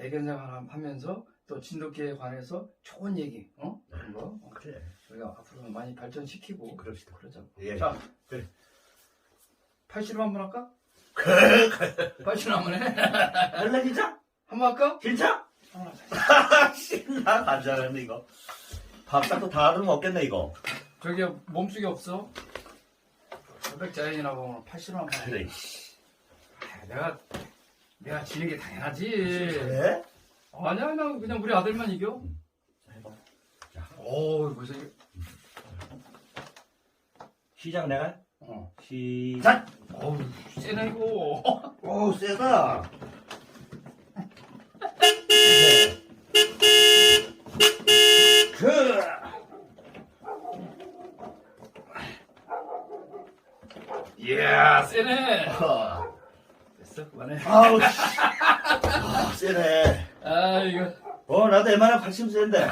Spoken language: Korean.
애견 생활 하면서 또 진돗개에 관해서 좋은 얘기, 어? 그런 거 어, 그래. 저희가 앞으로 많이 발전시키고 그럽시다. 그러자고. 예. 자, 그래. 팔씨름 한번 할까? 그, 팔씨름 한번 해. 할래 진짜? 한번 할까? 진짜? 한번 하자. 신나 간장했네 이거. 밥상도 다 들면 겠네 이거. 저기 몸속에 없어. 협백자연이라고 오늘 팔씨름 한번 해. 그래. 아, 내가 내가 지는 게 당연하지. 그래? 아니야, 나 그냥 우리 아들만 이겨. 자, 해봐. 오, 벌써 이거. 시작 내가. 어. 시작. 어우, 세네 이거. 오 세다. 그. 이야, 세네. 어. 됐어, 그만해. 아우 씨. 아 세네. 아, 이거. 어 나도 웬만하면 80 세인데.